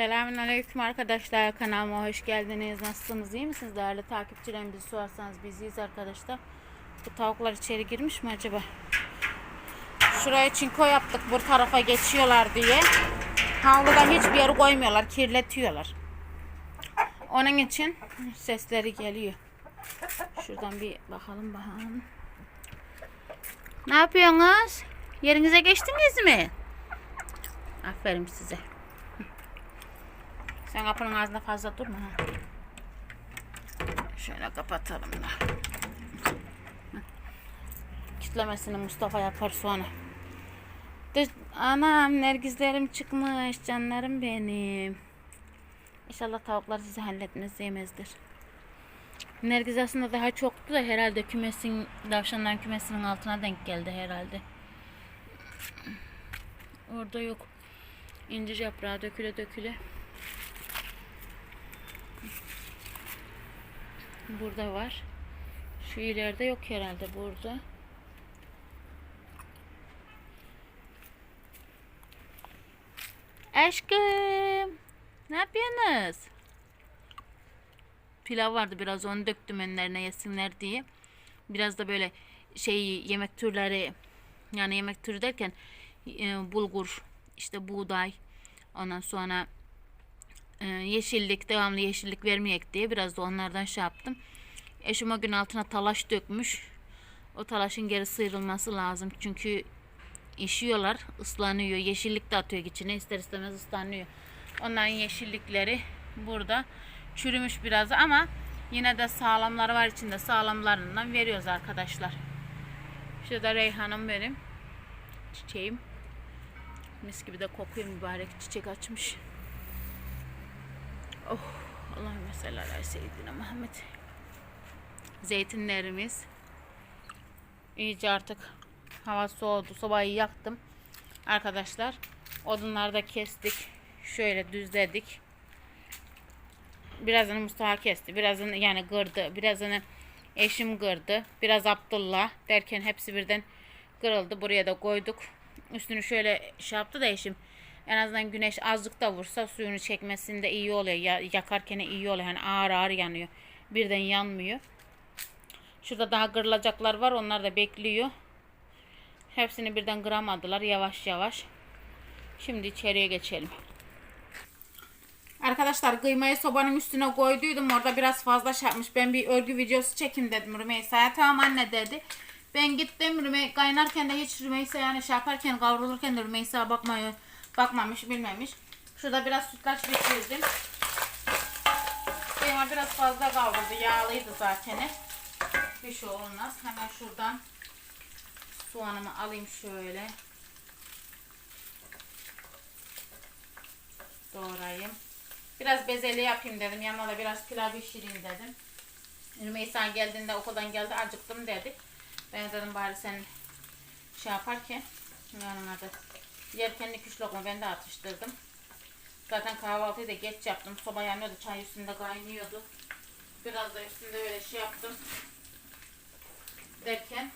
Selamünaleyküm arkadaşlar kanalıma hoş geldiniz. Nasılsınız? iyi misiniz? Değerli takipçilerim bizi sorarsanız biziyiz arkadaşlar. Bu tavuklar içeri girmiş mi acaba? Şuraya çinko yaptık bu tarafa geçiyorlar diye. Havluda hiçbir yere koymuyorlar. Kirletiyorlar. Onun için sesleri geliyor. Şuradan bir bakalım bakalım. Ne yapıyorsunuz? Yerinize geçtiniz mi? Aferin size. Sen kapının ağzında fazla durma ha. Şöyle kapatalım da. Kitlemesini Mustafa yapar sonra. Dış, anam nergizlerim çıkmış canlarım benim. İnşallah tavuklar sizi halletmez yemezdir. Nergiz aslında daha çoktu da herhalde kümesin, tavşanların kümesinin altına denk geldi herhalde. Orada yok. İncir yaprağı döküle döküle. Burada var. Şu ileride yok herhalde burada. Aşkım. Ne yapıyorsunuz? Pilav vardı biraz onu döktüm önlerine yesinler diye. Biraz da böyle şey yemek türleri yani yemek türü derken e, bulgur, işte buğday, ondan sonra e, yeşillik, devamlı yeşillik vermeyek diye biraz da onlardan şey yaptım. Eşim o gün altına talaş dökmüş. O talaşın geri sıyrılması lazım. Çünkü işiyorlar, ıslanıyor. Yeşillik de atıyor içine. ister istemez ıslanıyor. Onların yeşillikleri burada çürümüş biraz ama yine de sağlamları var içinde. Sağlamlarından veriyoruz arkadaşlar. Şurada Reyhan'ım benim. Çiçeğim. Mis gibi de kokuyor mübarek çiçek açmış. Oh Allahümme salli ala seyyidina Muhammed. Zeytinlerimiz. İyice artık hava soğudu. Sobayı yaktım. Arkadaşlar odunları da kestik. Şöyle düzledik. Birazını Mustafa kesti. Birazını yani kırdı. Birazını eşim kırdı. Biraz Abdullah derken hepsi birden kırıldı. Buraya da koyduk. Üstünü şöyle şey yaptı da eşim. En azından güneş azıcık da vursa suyunu çekmesinde iyi oluyor. Ya, yakarken iyi oluyor. Hani ağır ağır yanıyor. Birden yanmıyor. Şurada daha kırılacaklar var. Onlar da bekliyor. Hepsini birden kıramadılar. Yavaş yavaş. Şimdi içeriye geçelim. Arkadaşlar kıymayı sobanın üstüne koyduydum. Orada biraz fazla şey yapmış. Ben bir örgü videosu çekeyim dedim Rümeysa'ya. Tamam anne dedi. Ben gittim Rümey kaynarken de hiç Rümeysa yani şey yaparken kavrulurken de Rümeysa bakmıyor, bakmamış bilmemiş. Şurada biraz sütlaç bitirdim. Kıyma biraz fazla kavruldu. Yağlıydı zaten. Bir şey olmaz. Hemen şuradan soğanımı alayım şöyle. Doğrayayım. Biraz bezelye yapayım dedim. Yanına da biraz pilav pişireyim dedim. Rümeysa geldiğinde okuldan geldi acıktım dedi. Ben dedim bari sen şey yaparken yanına da yerken 2-3 lokma ben de atıştırdım. Zaten kahvaltıyı da geç yaptım. Soba yanıyordu. Çay üstünde kaynıyordu. Biraz da üstünde böyle şey yaptım. Derken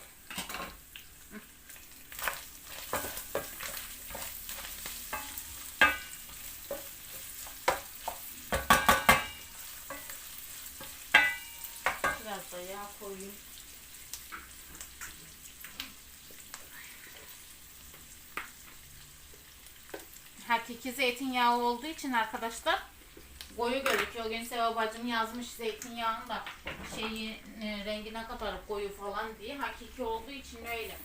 biraz da yağ koyayım. Hakiki zeytinyağı olduğu için arkadaşlar koyu gözüküyor. Seva bacım yazmış zeytinyağının da şeyi e, rengine kadar koyu falan diye. Hakiki olduğu için öyle.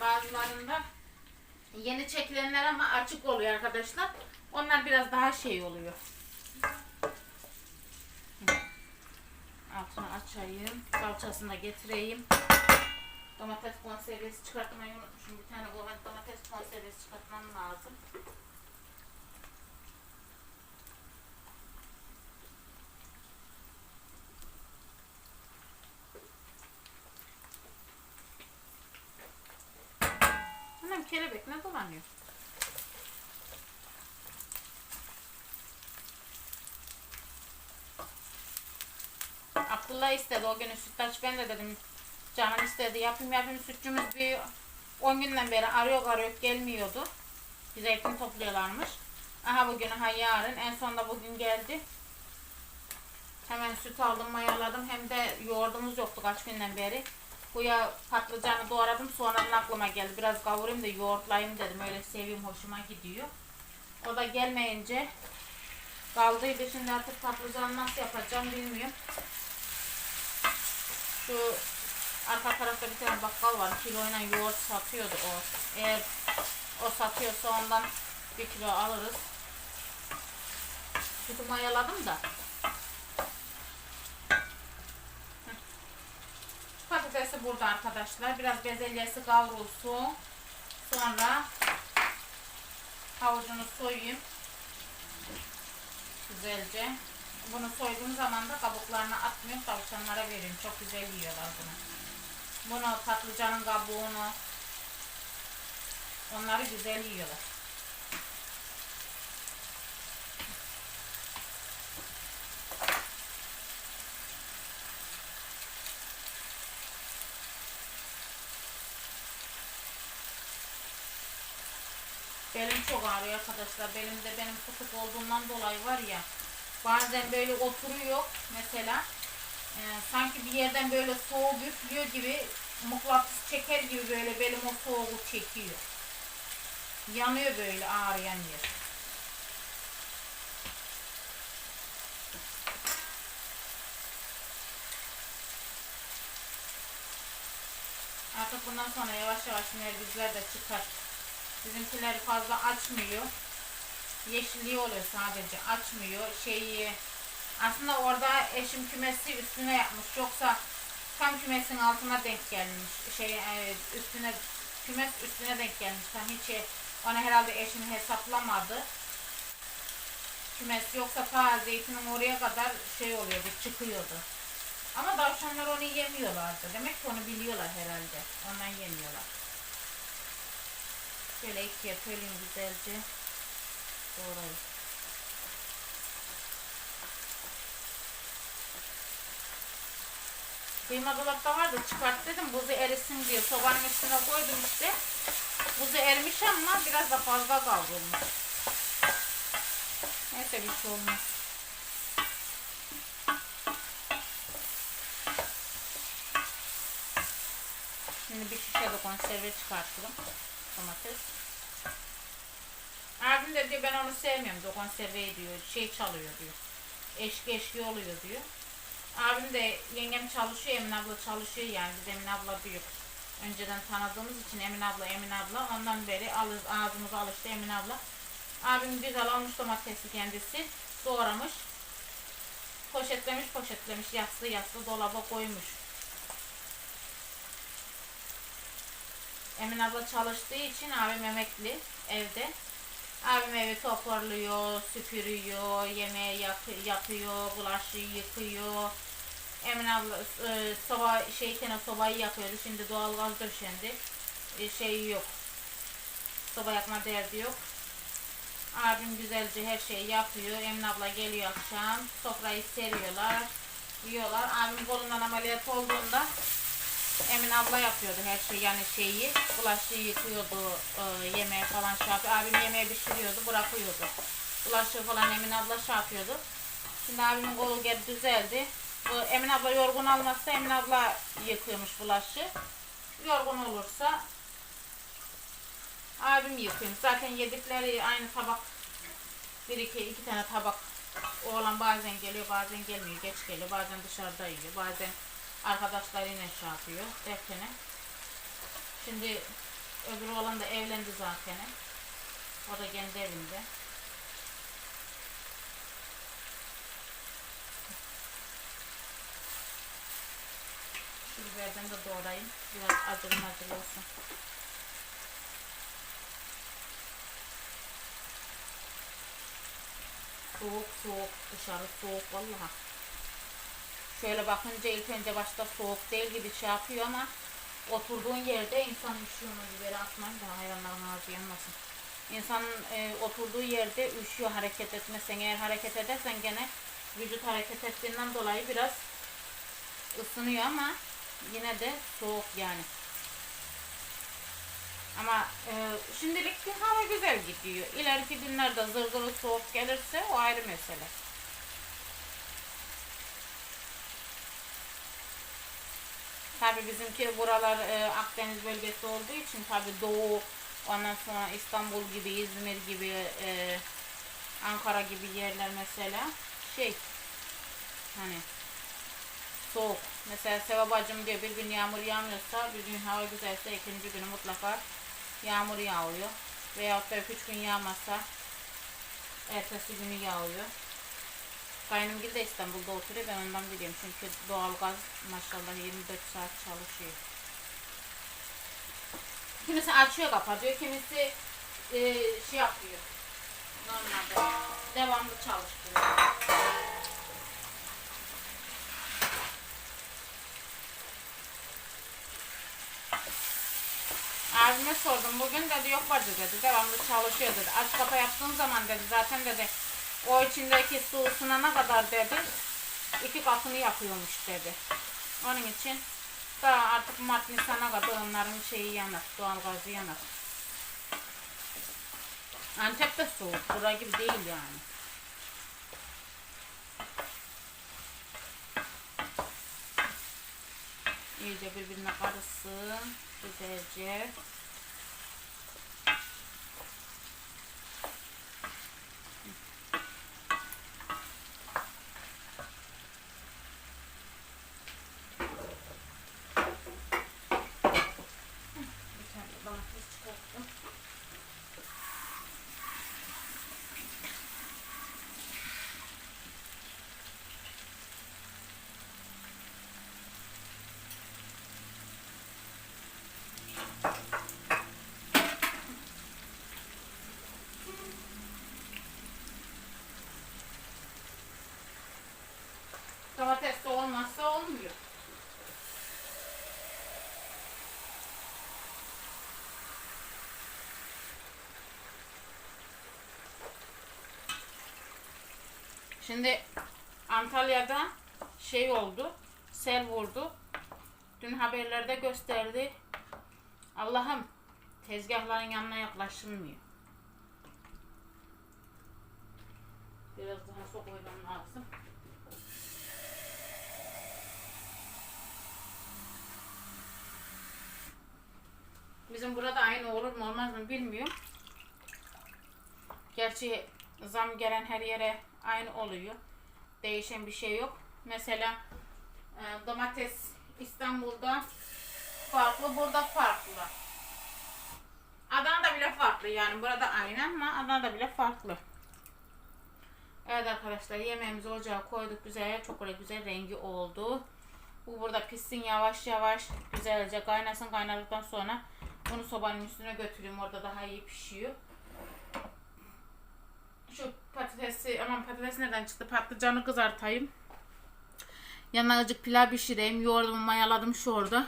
Bazılarında yeni çekilenler ama açık oluyor arkadaşlar. Onlar biraz daha şey oluyor. Altını açayım. Salçasını da getireyim. Domates konservesi çıkartmayı unutmuşum. Bir tane domates konservesi çıkartmam lazım. Kelebek ne dolanıyor? Abdullah istedi o günü sütlaç ben de dedim canım istedi yapayım yapayım sütçümüz bir 10 günden beri arıyor arıyor gelmiyordu. Bir zeytin topluyorlarmış. Aha bugün aha yarın. En son da bugün geldi. Hemen süt aldım mayaladım. Hem de yoğurdumuz yoktu kaç günden beri. Buya patlıcanı doğradım. Sonradan aklıma geldi. Biraz kavurayım da yoğurtlayayım dedim. Öyle seveyim hoşuma gidiyor. O da gelmeyince kaldıydı. Şimdi artık patlıcanı nasıl yapacağım bilmiyorum. Şu arka tarafta bir tane bakkal var. Kiloyla yoğurt satıyordu o. Eğer o satıyorsa ondan bir kilo alırız. Sütü mayaladım da. Patatesi burada arkadaşlar. Biraz bezelyesi kavrulsun. Sonra havucunu soyayım. Güzelce. Bunu soyduğum zaman da kabuklarını atmıyorum. Tavşanlara veriyorum. Çok güzel yiyorlar bunu. Bunu patlıcanın kabuğunu onları güzel yiyorlar. Belim çok ağrıyor arkadaşlar. Belimde benim fıtık olduğundan dolayı var ya. Bazen böyle oturuyor mesela. e, sanki bir yerden böyle soğuk üflüyor gibi mıknatıs çeker gibi böyle belim o soğuğu çekiyor. Yanıyor böyle ağrıyan yer. Artık bundan sonra yavaş yavaş nergizler de çıkar. Bizimkileri fazla açmıyor. Yeşilliği oluyor sadece. Açmıyor. Şeyi aslında orada eşim kümesi üstüne yapmış. Yoksa tam kümesin altına denk gelmiş. Şey e, üstüne kümes üstüne denk gelmiş. Tam hiç e, ona herhalde eşim hesaplamadı. Kümes yoksa ta zeytinin oraya kadar şey oluyordu, çıkıyordu. Ama tavşanlar onu yemiyorlardı. Demek ki onu biliyorlar herhalde. Ondan yemiyorlar. Şöyle ikiye böleyim güzelce. Doğrayayım. Kıyma dolapta vardı çıkart dedim buzu erisin diye sobanın üstüne koydum işte. Buzu erimiş ama biraz da fazla kavrulmuş. Neyse bir şey olmaz. Şimdi bir şişe de konserve çıkartırım. Domates. Abim de diyor ben onu sevmiyorum diyor konserveyi diyor. Şey çalıyor diyor. Eşki eşki oluyor diyor. Abim de yengem çalışıyor, Emin abla çalışıyor yani biz Emin abla büyük. Önceden tanıdığımız için Emin abla, Emin abla ondan beri alır, ağzımız alıştı Emin abla. Abim güzel almış domatesi kendisi, doğramış. Poşetlemiş poşetlemiş, yassı yassı dolaba koymuş. Emin abla çalıştığı için abim emekli evde. Abim evi toparlıyor, süpürüyor, yemeği yap yapıyor, bulaşığı yıkıyor. Emin abla e, soba şeyken sobayı yakıyordu. Şimdi doğalgaz döşendi. E, şey yok. Soba yakma derdi yok. Abim güzelce her şeyi yapıyor. Emin abla geliyor akşam. Sofrayı seriyorlar. Yiyorlar. Abim kolundan ameliyat olduğunda Emin abla yapıyordu her şeyi yani şeyi. Bulaşığı yıkıyordu, e, yemeği falan şey yapıyor. Abim yemeği pişiriyordu, bırakıyordu. Bulaşığı falan Emin abla şey yapıyordu. Şimdi abimin kolu geldi düzeldi. Bu Emin abla yorgun almazsa Emin abla yıkıyormuş bulaşığı. Yorgun olursa abim yıkıyormuş. Zaten yedikleri aynı tabak. Bir iki, iki tane tabak. Oğlan bazen geliyor bazen gelmiyor. Geç geliyor. Bazen dışarıda yiyor. Bazen arkadaşlarıyla şey yapıyor derken. Şimdi öbür oğlan da evlendi zaten. O da kendi evinde. Şu biberden de doğrayayım. Biraz acılı acılı olsun. Soğuk soğuk. Dışarı soğuk vallahi Şöyle bakınca ilk önce başta soğuk değil gibi şey yapıyor ama oturduğun yerde insan üşüyor mu biberi atmayın da hayvanların ağzı yanmasın. İnsanın e, oturduğu yerde üşüyor hareket etmesen. Eğer hareket edersen gene vücut hareket ettiğinden dolayı biraz ısınıyor ama yine de soğuk yani. Ama e, şimdilik hava güzel gidiyor. İleriki günlerde zırgılı soğuk gelirse o ayrı mesele. Tabi bizimki buralar e, Akdeniz bölgesi olduğu için tabi Doğu, ondan sonra İstanbul gibi, İzmir gibi, e, Ankara gibi yerler mesela şey hani soğuk. Mesela Seva bacım diyor bir gün yağmur yağmıyorsa, bir gün hava güzelse ikinci günü mutlaka yağmur yağıyor. Veyahut da üç gün yağmazsa ertesi günü yağıyor. Kaynımgil de İstanbul'da oturuyor ben ondan biliyorum çünkü doğalgaz maşallah 24 saat çalışıyor. Kimisi açıyor kapatıyor, kimisi e, şey yapıyor. Normalde devamlı çalıştırıyor. Abime sordum bugün dedi yok bacı dedi devamlı çalışıyor dedi. Aç kapa yaptığın zaman dedi zaten dedi o içindeki su ısınana kadar dedi iki katını yakıyormuş dedi. Onun için daha artık Mart Nisan'a kadar onların şeyi yanar, doğal gazı yanar. Antep de soğuk, bura gibi değil yani. İyice birbirine karışsın, güzelce. Bir tane domates çıkarttım. Domates de olmazsa olmuyor. Şimdi Antalya'da şey oldu. Sel vurdu. Dün haberlerde gösterdi. Allah'ım tezgahların yanına yaklaşılmıyor. Biraz daha su koymam lazım. Bizim burada aynı olur mu olmaz mı bilmiyorum. Gerçi zam gelen her yere aynı oluyor. Değişen bir şey yok. Mesela e, domates İstanbul'da farklı, burada farklı. Adana'da bile farklı yani burada aynı ama Adana'da bile farklı. Evet arkadaşlar yemeğimizi ocağa koyduk güzel çok güzel rengi oldu. Bu burada pişsin yavaş yavaş güzelce kaynasın kaynadıktan sonra bunu sobanın üstüne götürüyorum orada daha iyi pişiyor. Şu patatesi aman patates nereden çıktı patlıcanı kızartayım. Yanına azıcık pilav pişireyim. Yoğurdumu mayaladım şu orada.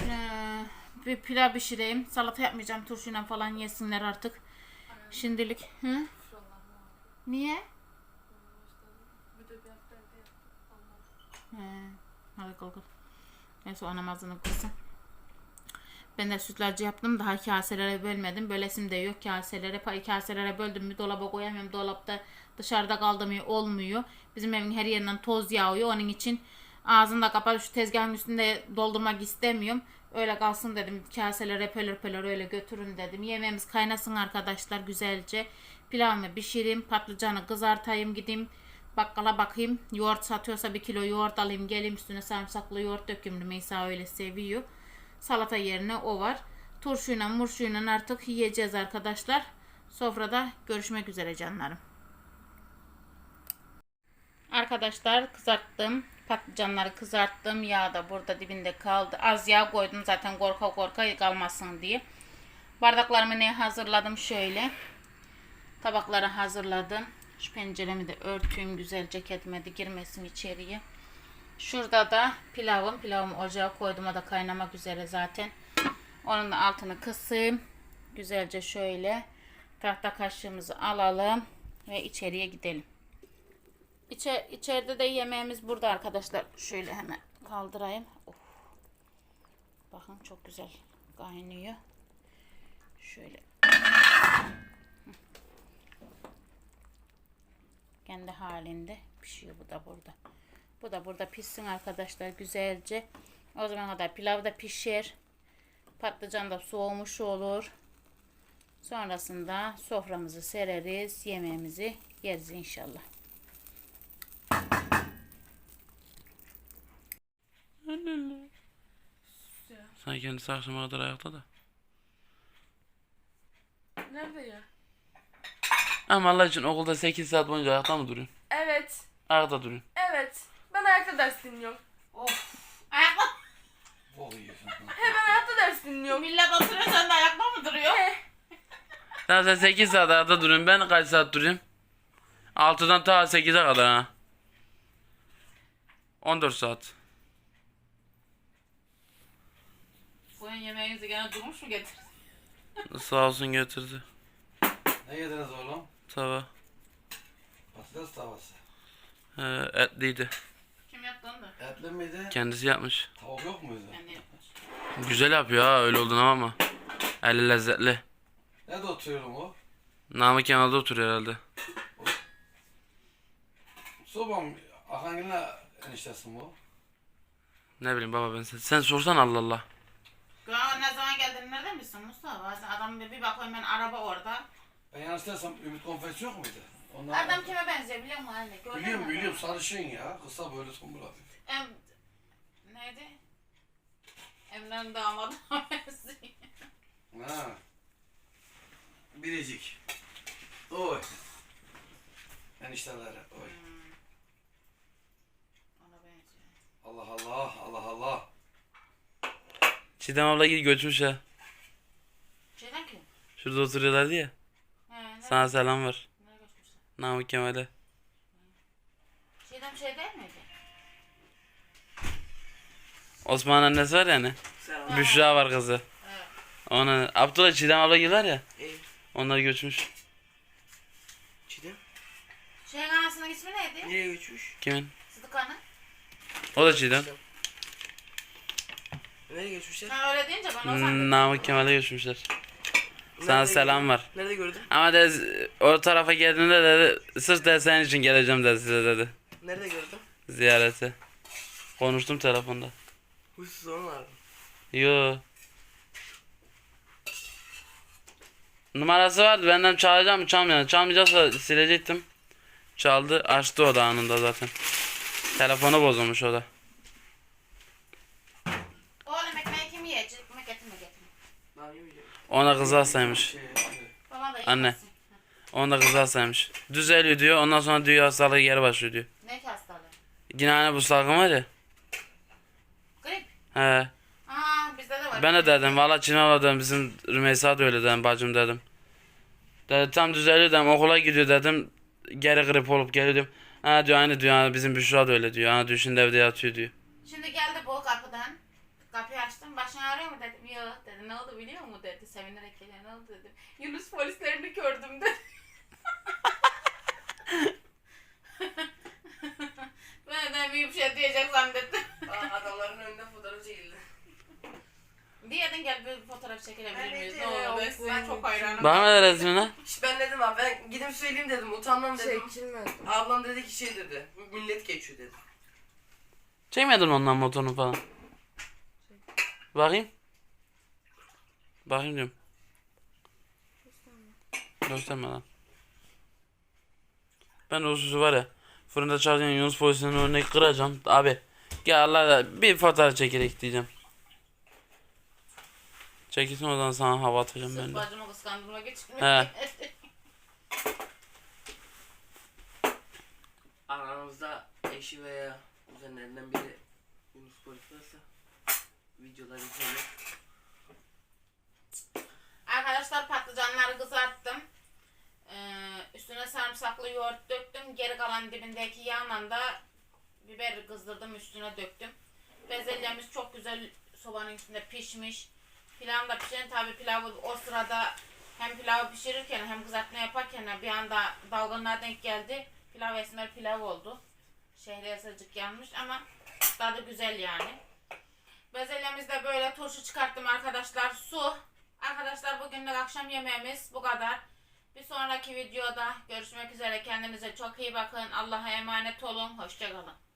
Ee, bir pilav pişireyim. Salata yapmayacağım. Turşuyla falan yesinler artık. Şimdilik. Hı? Niye? He. Hadi kalk. kalk. Neyse o namazını kılsın. Ben de sütlacı yaptım. Daha kaselere bölmedim. Bölesim de yok kaselere. Kaselere böldüm mü dolaba koyamıyorum. Dolapta dışarıda kaldı mı olmuyor. Bizim evin her yerinden toz yağıyor. Onun için ağzını da kapalı şu tezgahın üstünde doldurmak istemiyorum. Öyle kalsın dedim. Kaselere pölür pölür öyle götürün dedim. Yemeğimiz kaynasın arkadaşlar güzelce. Pilavımı pişireyim. Patlıcanı kızartayım gideyim. Bakkala bakayım. Yoğurt satıyorsa bir kilo yoğurt alayım. Geleyim üstüne sarımsaklı yoğurt döküm. Rümeysa öyle seviyor. Salata yerine o var. Turşuyla murşuyla artık yiyeceğiz arkadaşlar. Sofrada görüşmek üzere canlarım. Arkadaşlar kızarttım. Patlıcanları kızarttım. Yağ da burada dibinde kaldı. Az yağ koydum zaten korka korka kalmasın diye. Bardaklarımı ne hazırladım şöyle. Tabakları hazırladım. Şu penceremi de örtüyüm güzelce ketime de girmesin içeriye. Şurada da pilavım. Pilavımı ocağa koydum. O da kaynamak üzere zaten. Onun altını kısayım. Güzelce şöyle tahta kaşığımızı alalım ve içeriye gidelim. İçe, içeride de yemeğimiz burada arkadaşlar. Şöyle hemen kaldırayım. Of. Bakın çok güzel kaynıyor. Şöyle. Kendi halinde pişiyor bu da burada. Bu da burada pişsin arkadaşlar güzelce. O zaman kadar pilav da pişer. Patlıcan da soğumuş olur. Sonrasında soframızı sereriz. Yemeğimizi yeriz inşallah. Sen kendisi akşama kadar ayakta da. Nerede ya? Ama Allah için okulda 8 saat boyunca ayakta mı duruyorsun? Evet. Ayakta duruyorsun. Evet. Ayakta ders dinliyorum. Of. Ayakta. Hemen ayakta ders dinliyorum. Millet oturuyor sen de ayakta mı duruyor? Tamam sen 8 saat ayakta duruyorsun. Ben kaç saat durayım? 6'dan ta 8'e kadar ha. 14 saat. Bugün yemeğinizi gene durmuş mu getirdin? Sağ olsun götürdü. Ne yediniz oğlum? Tava. Patates tavası. Ee, etliydi. Kim yaptı onu da? Etli miydi? Kendisi yapmış. Tavuk yok muydu? Ben de yapmış. Güzel yapıyor ha öyle olduğunu ama. Eli lezzetli. Nerede oturuyorum o? Namık Kemal'de oturuyor herhalde. Sobam Ahangil'in eniştesi mi o? Ne bileyim baba ben sen, sen sorsan Allah Allah. Güven ne zaman geldiğini nereden bilsin Mustafa? Bazen adam bir bakıyorum ben araba orada. Ben yanlış değilsem Ümit Konfes yok muydu? Onlar Adam kime benziyor biliyor musun anne? Gördün Biliyorum mü? biliyorum sarışın ya. Kısa böyle tombul hafif. Em... Neydi? Emre'nin damadı benziyor. Ha. Biricik. Oy. Enişteleri. Oy. Ona benziyor. Allah Allah. Allah Allah. Çiğdem abla git götürmüş ha. Şeyden kim? Şurada oturuyorlardı ya. He, ne, Sana selam var. Namık Kemal'e. Şeyden bir şey değil miydi? Osman annesi var yani. Büşra var kızı. Evet. Ona Abdullah Çiğdem abla gidiyorlar ya. İyi. Onlar göçmüş. Çiğdem. Şeyin anasının ismi neydi? Nereye göçmüş? Kimin? Sıdıkan'ın. O da Çiğdem. Nereye göçmüşler? Sen öyle deyince ben o Hmm, sandım. Namık Kemal'e göçmüşler. Sana Nerede selam gördün? var. Nerede gördün? Ama de o tarafa geldiğinde dedi sırf de senin için geleceğim dedi size dedi. Nerede gördün? Ziyarete. Konuştum telefonda. Huysuz aradın? Yo. Numarası vardı benden çalacağım mı çalmayacağım. Çalmayacaksa silecektim. Çaldı açtı o da anında zaten. Telefonu bozulmuş o da. Ona kız hastaymış. Anne. Ona kız hastaymış. Düzeliyor diyor ondan sonra diyor hastalığı geri başlıyor diyor. Ne ki hastalığı? Yine hani bu salgın var ya. Grip. He. Aa bizde de var. Ben de dedim valla Çinava dedim bizim Rümeysa da öyle dedim bacım dedim. Dedi tam düzeliyor dedim okula gidiyor dedim. Geri grip olup geliyor dedim. Ha diyor aynı diyor ha, bizim Büşra da öyle diyor. Ha diyor şimdi evde yatıyor diyor. Şimdi kapıdan. Kapıyı açtım. Başın ağrıyor mu dedim. Yok dedi. Ne oldu biliyor musun dedi. Sevinerek geliyor. Ne oldu dedim. Yunus polislerini gördüm dedi. ben de bir şey diyecek zannettim. Aa, adamların önünde fotoğraf çekildi. Diyedin gel bir fotoğraf çekilebilir miyiz? Ne olur. Ben, ben çok hayranım. Bana ver resmini. İşte ben dedim abi ben gidip söyleyeyim dedim utanmam dedim. Çekilmez. Ablam dedi ki şey dedi. Millet geçiyor dedi. Çekmedin mi ondan motorunu falan? Bakayım. Bakayım diyorum. Gösterme lan. Ben o süsü var ya. Fırında çalışan Yunus polisinin önüne kıracağım. Abi gel Allah bir fotoğraf çekerek diyeceğim. Çekilsin oradan sana hava atacağım ben de. bacımı kıskandırmak için. He. Aranızda eşi veya kuzenlerinden biri Yunus polis varsa videoları izleyin. Arkadaşlar patlıcanları kızarttım. Ee, üstüne sarımsaklı yoğurt döktüm. Geri kalan dibindeki yağla da biber kızdırdım üstüne döktüm. Bezelyemiz çok güzel sobanın üstünde pişmiş. Pilav da pişen tabi pilavı o sırada hem pilavı pişirirken hem kızartma yaparken bir anda dalgınlar denk geldi. Pilav esmer pilav oldu. Şehriye sacık yanmış ama tadı güzel yani. Bezelyemizde böyle turşu çıkarttım arkadaşlar. Su. Arkadaşlar bugünlük akşam yemeğimiz bu kadar. Bir sonraki videoda görüşmek üzere. Kendinize çok iyi bakın. Allah'a emanet olun. Hoşçakalın.